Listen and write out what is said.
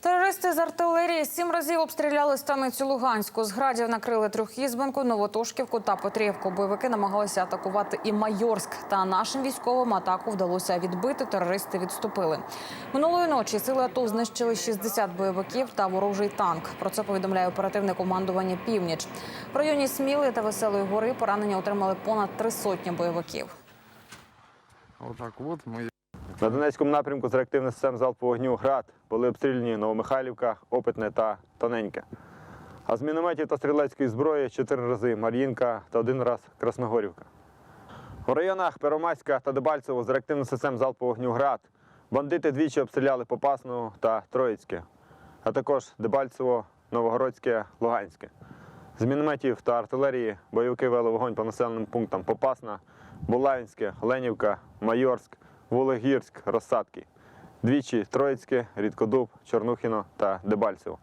Терористи з артилерії сім разів обстріляли станицю Луганську. З градів накрили Трьохізбенку, Новотошківку та Петрівку. Бойовики намагалися атакувати і Майорськ. Та нашим військовим атаку вдалося відбити. Терористи відступили. Минулої ночі сили АТО знищили 60 бойовиків та ворожий танк. Про це повідомляє оперативне командування Північ. В районі Сміли та Веселої гори поранення отримали понад три сотні бойовиків. Отак от ми На Донецькому напрямку з реактивних систем залпового вогню ГРАД були обстріляні Новомихайлівка, Опитне та Тоненьке. А з мінометів та стрілецької зброї чотири рази Мар'їнка та один раз Красногорівка. У районах Первомайська та Дебальцево з реактивних систем залпового вогню ГРАД бандити двічі обстріляли Попасну та Троїцьке, а також Дебальцево, Новогородське, Луганське. З мінометів та артилерії бойовики вели вогонь по населеним пунктам Попасна, Булавінське, Ленівка, Майорськ, Вологірськ, Розсадки. Двічі Троїцьке, Рідкодуб, Чорнухіно та Дебальцево.